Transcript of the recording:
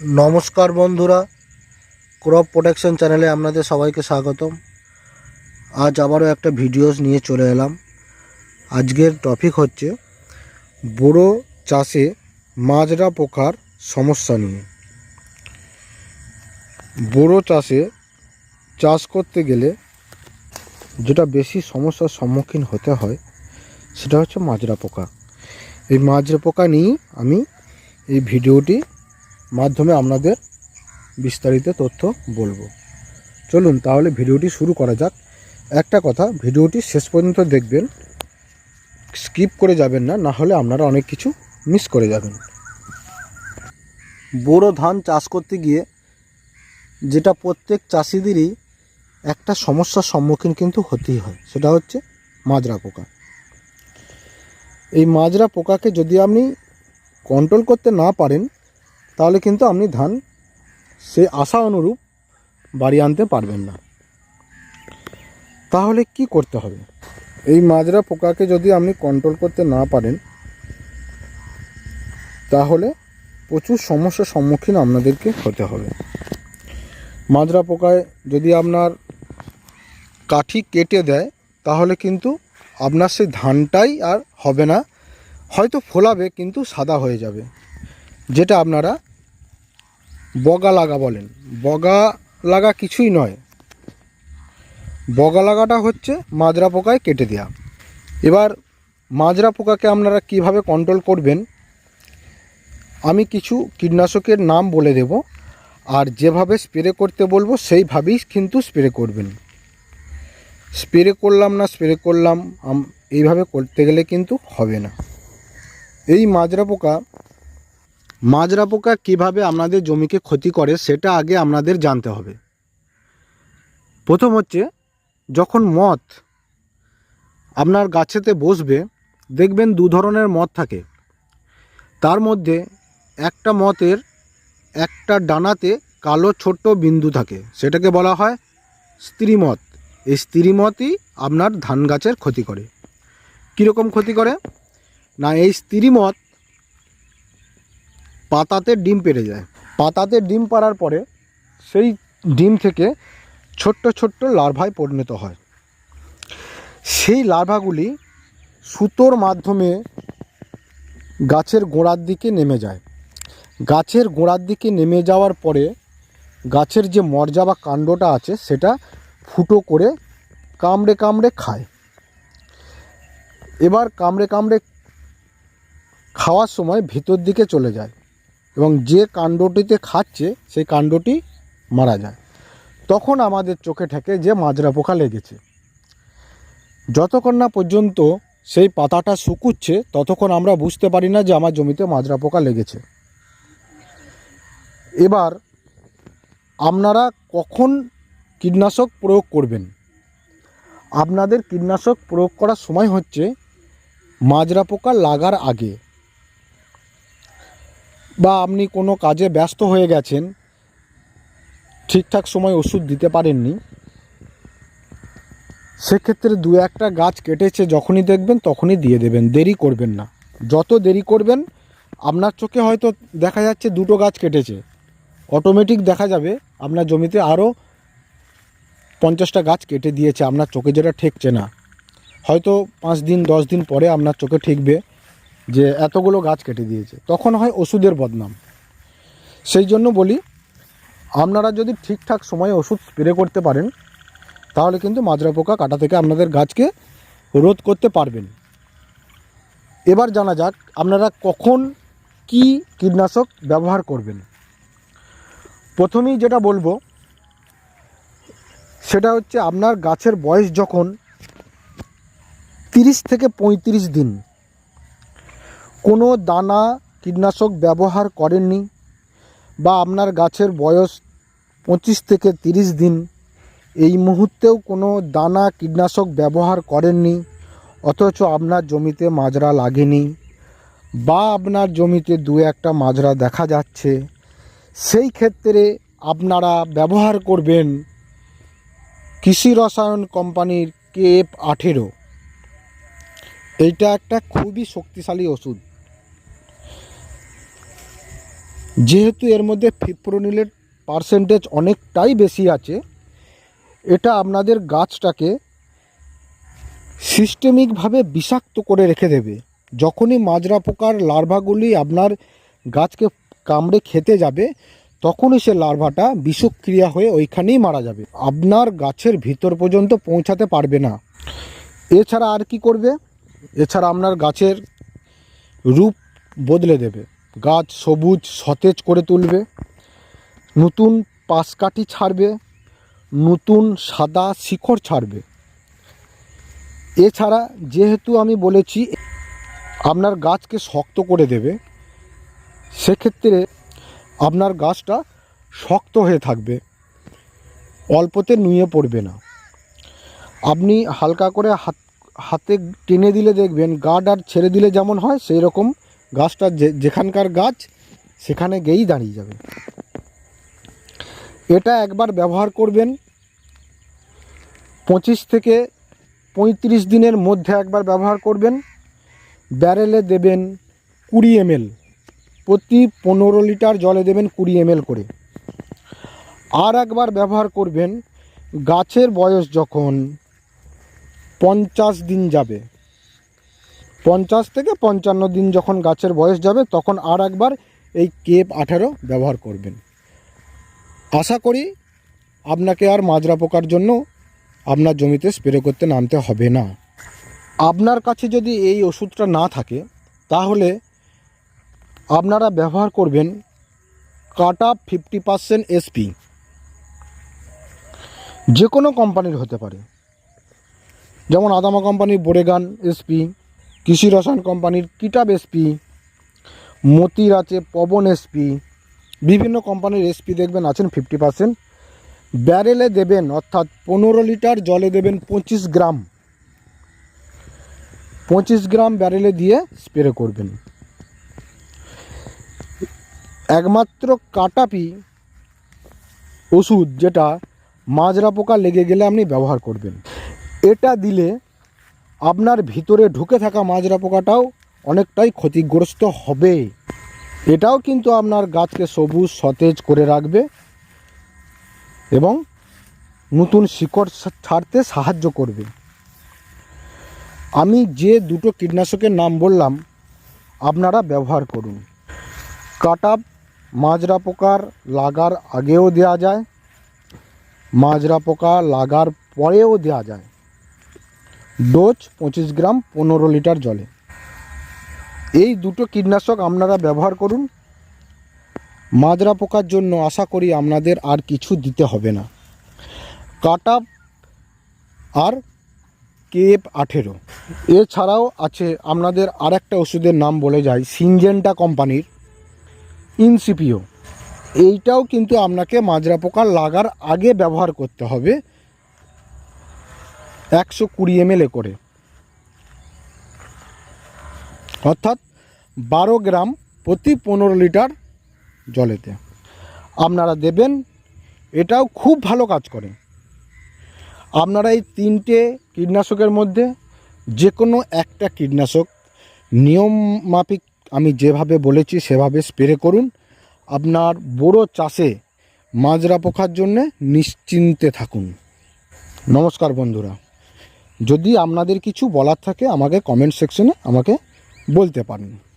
নমস্কার বন্ধুরা crop protection চ্যানেলে আপনাদের সবাইকে স্বাগতম। আজ আবারও একটা ভিডিওস নিয়ে চলে এলাম। আজকের টপিক হচ্ছে বোরো চাষে মাজরা পোকার সমস্যা নিয়ে। বোরো চাষে চাষ করতে গেলে যেটা বেশি সমস্যার সম্মুখীন হতে হয়, সেটা হচ্ছে মাজরা পোকা। এই মাজরা পোকা নিয়েই আমি এই ভিডিওটি মাধ্যমে আপনাদের বিস্তারিত তথ্য বলব। চলুন তাহলে ভিডিওটি শুরু করা যাক। একটা কথা, ভিডিওটি শেষ পর্যন্ত দেখবেন, স্কিপ করে যাবেন না না হলে আপনারা অনেক কিছু মিস করে যাবেন। বোরো ধান চাষ করতে গিয়ে যেটা প্রত্যেক চাষিদেরই একটা সমস্যার সম্মুখীন কিন্তু হতেই হয়, সেটা হচ্ছে মাজরা পোকা। এই মাজরা পোকাকে যদি আপনি কন্ট্রোল করতে না পারেন তাহলে কিন্তু আপনি ধান সে আশা অনুরূপ বাড়ি আনতে পারবেন না। তাহলে কি করতে হবে? এই মাজরা পোকাকে যদি আপনি কন্ট্রোল করতে না পারেন, তাহলে প্রচুর সমস্যার সম্মুখীন আপনাদেরকে হতে হবে। মাজরা পোকায় যদি আপনার কাঠি কেটে দেয়, তাহলে কিন্তু আপনার সেই ধানটাই আর হবে না। হয়তো ফোলাবে, কিন্তু সাদা হয়ে যাবে। যেটা আপনারা বগা লাগা বলেন। বগা লাগা কিছুই নয়। বগা লাগাটা হচ্ছে মাজরা পোকায় কেটে দেওয়া এবার মাজরা পোকাকে আপনারা কীভাবে কন্ট্রোল করবেন? আমি কিছু কীটনাশকের নাম বলে দেব। আর যেভাবে স্প্রে করতে বলব, সেইভাবেই কিন্তু স্প্রে করবেন। স্প্রে করলাম না স্প্রে করলাম এইভাবে করতে গেলে কিন্তু হবে না। এই মাজরা পোকা মাজরা পোকা কীভাবে আপনাদের জমিকে ক্ষতি করে সেটা আগে আপনাদের জানতে হবে। প্রথম হচ্ছে, যখন মথ আপনার গাছেতে বসবে, দেখবেন দু ধরনের মথ থাকে। তার মধ্যে একটা মতের একটা ডানাতে কালো ছোট্ট বিন্দু থাকে। সেটাকে বলা হয় স্ত্রীমথ এই স্ত্রীমথই আপনার ধান গাছের ক্ষতি করে। কীরকম ক্ষতি করে? না, এই স্ত্রীমথ পাতাতে ডিম পেড়ে যায়। পাতাতে ডিম পাড়ার পরে সেই ডিম থেকে ছোট্ট ছোট্ট লার্ভায় পরিণত হয়। সেই লার্ভাগুলি সুতোর মাধ্যমে গাছের গোড়ার দিকে নেমে যায়। গাছের গোড়ার দিকে নেমে যাওয়ার পরে গাছের যে মর্যা বা কাণ্ডটা আছে, সেটা ফুটো করে কামড়ে কামড়ে খায়। এবার কামড়ে কামড়ে খাওয়ার সময় ভিতর দিকে চলে যায়। এবং যে কাণ্ডটিতে খাচ্ছে, সেই কাণ্ডটি মারা যায়। তখন আমাদের চোখে ঠেকে যে মাজরা পোকা লেগেছে। যতক্ষণ না পর্যন্ত সেই পাতাটা শুকুচ্ছে, ততক্ষণ আমরা বুঝতে পারি না যে আমার জমিতে মাজরা পোকা লেগেছে। এবার আপনারা কখন কীটনাশক প্রয়োগ করবেন? আপনাদের কীটনাশক প্রয়োগ করার সময় হচ্ছে, মাজরা পোকা লাগার আগে। বা আপনি কোনো কাজে ব্যস্ত হয়ে গেছেন, ঠিকঠাক সময় ওষুধ দিতে পারেননি, সেক্ষেত্রে দু একটা গাছ কেটেছে, যখনই দেখবেন তখনই দিয়ে দেবেন, দেরি করবেন না। যত দেরি করবেন, আপনার চোখে হয়তো দেখা যাচ্ছে দুটো গাছ কেটেছে। অটোমেটিক দেখা যাবে, আপনার জমিতে আরও পঞ্চাশটা গাছ কেটে দিয়েছে, আপনার চোখে যেটা ঠেকছে না। হয়তো পাঁচ দিন, দশ দিন পরে আপনার চোখে ঠেকবে। যে এতগুলো গাছ কেটে দিয়েছে। তখন হয় ওষুধের বদনাম। সেই জন্য বলি, আপনারা যদি ঠিকঠাক সময়ে ওষুধ স্প্রে করতে পারেন, তাহলে কিন্তু মাজরা পোকা কাটা থেকে আপনাদের গাছকে রোধ করতে পারবেন। এবার জানা যাক, আপনারা কখন কি কীটনাশক ব্যবহার করবেন। প্রথমেই যেটা বলব, সেটা হচ্ছে আপনার গাছের বয়স যখন তিরিশ থেকে পঁয়ত্রিশ দিন কোনো দানা কীটনাশক ব্যবহার করেননি বা আপনার গাছের বয়স পঁচিশ থেকে তিরিশ দিন, এই মুহূর্তেও কোনো দানা কীটনাশক ব্যবহার করেননি, অথচ আপনার জমিতে মাজরা লাগেনি বা আপনার জমিতে দু একটা মাজরা দেখা যাচ্ছে। সেই ক্ষেত্রে আপনারা ব্যবহার করবেন কৃষি রসায়ন কোম্পানির কেএফ আঠেরো। এইটা একটা খুবই শক্তিশালী ওষুধ। যেহেতু এর মধ্যে ফিপ্রোনিলের পার্সেন্টেজ অনেকটাই বেশি আছে, এটা আপনাদের গাছটাকে সিস্টেমিকভাবে বিষাক্ত করে রেখে দেবে। যখনই মাজরা পোকার লার্ভাগুলি আপনার গাছকে কামড়ে খেতে যাবে, তখনই সে লার্ভাটা বিষক্রিয়া হয়ে ওইখানেই মারা যাবে। আপনার গাছের ভিতর পর্যন্ত পৌঁছাতে পারবে না। এছাড়া আর কি করবে? এছাড়া আপনার গাছের রূপ বদলে দেবে। গাছ সবুজ সতেজ করে তুলবে, নতুন পাশকাঠি ছাড়বে, নতুন সাদা শিকড় ছাড়বে। এছাড়া যেহেতু আমি বলেছি আপনার গাছকে শক্ত করে দেবে, সেক্ষেত্রে আপনার গাছটা শক্ত হয়ে থাকবে, অল্পতে নুয়ে পড়বে না। আপনি হালকা করে হাত, হাতে টেনে দিলে দেখবেন, গার্ড আর ছেড়ে দিলে যেমন হয় সেই রকম গাছটা যেখানকার গাছ, সেখানে গিয়েই দাঁড়িয়ে যাবে। এটা একবার ব্যবহার করবেন। পঁচিশ থেকে পঁয়ত্রিশ দিনের মধ্যে একবার ব্যবহার করবেন। ব্যারেলে দেবেন কুড়ি এমএল। প্রতি পনেরো লিটার জলে দেবেন কুড়ি এমএল করে। আর একবার ব্যবহার করবেন, গাছের বয়স যখন পঞ্চাশ দিন যাবে। পঞ্চাশ থেকে পঞ্চান্ন দিন যখন গাছের বয়স যাবে, তখন আর একবার এই কেপ আঠারো ব্যবহার করবেন। আশা করি আপনাকে আর মাজরা পোকার জন্য আপনার জমিতে স্প্রে করতে নামতে হবে না। আপনার কাছে যদি এই ওষুধটা না থাকে, তাহলে আপনারা ব্যবহার করবেন কাটা ফিফটি পার্সেন্ট এসপি যে কোনো কোম্পানির হতে পারে। যেমন আদামা কোম্পানির বোরেগান এসপি কৃষি রসায়ন কোম্পানির কিটাব এসপি মতির আছে পবন এসপি বিভিন্ন কোম্পানির এসপি দেখবেন আছেন ফিফটি পার্সেন্ট ব্যারেলে দেবেন অর্থাৎ পনেরো লিটার জলে দেবেন পঁচিশ গ্রাম। পঁচিশ গ্রাম ব্যারেলে দিয়ে স্প্রে করবেন। একমাত্র কাটাপি ওষুধ যেটা মাজরা পোকা লেগে গেলে আপনি ব্যবহার করবেন। এটা দিলে আপনার ভিতরে ঢুকে থাকা মাজরা পোকাটাও অনেকটাই ক্ষতিগ্রস্ত হবে। এটাও কিন্তু আপনার গাছকে সবুজ, সতেজ করে রাখবে এবং নতুন শিকড় ছাড়তে সাহায্য করবে। আমি যে দুটো কীটনাশকের নাম বললাম, আপনারা ব্যবহার করুন। কাটাপ মাজরা পোকার লাগার আগেও দেওয়া যায়, মাজরা পোকা লাগার পরেও দেওয়া যায়। ডোজ পঁচিশ গ্রাম পনেরো লিটার জলে। এই দুটো কীটনাশক আপনারা ব্যবহার করুন। মাজরা পোকার জন্য আশা করি আপনাদের আর কিছু দিতে হবে না। কাটাপ আর কেপ আঠেরো। এছাড়াও আছে আপনাদের আর একটা ওষুধের নাম বলে যায় সিনজেন্টা কোম্পানির ইনসিপিও। এইটাও কিন্তু আপনাকে মাজরা পোকা লাগার আগে ব্যবহার করতে হবে। একশো কুড়ি এমএল করে। অর্থাৎ বারো গ্রাম প্রতি পনেরো লিটার জলেতে। আপনারা দেবেন, এটাও খুব ভালো কাজ করে। আপনারা এই তিনটে কীটনাশকের মধ্যে যে কোনো একটা কীটনাশক নিয়ম মাফিক আমি যেভাবে বলেছি সেভাবে স্প্রে করুন। আপনার বড় চাষে মাজরা পোখার জন্যে নিশ্চিন্তে থাকুন। নমস্কার বন্ধুরা। যদি আপনাদের কিছু বলার থাকে আমাকে কমেন্ট সেকশনে আমাকে বলতে পারেন।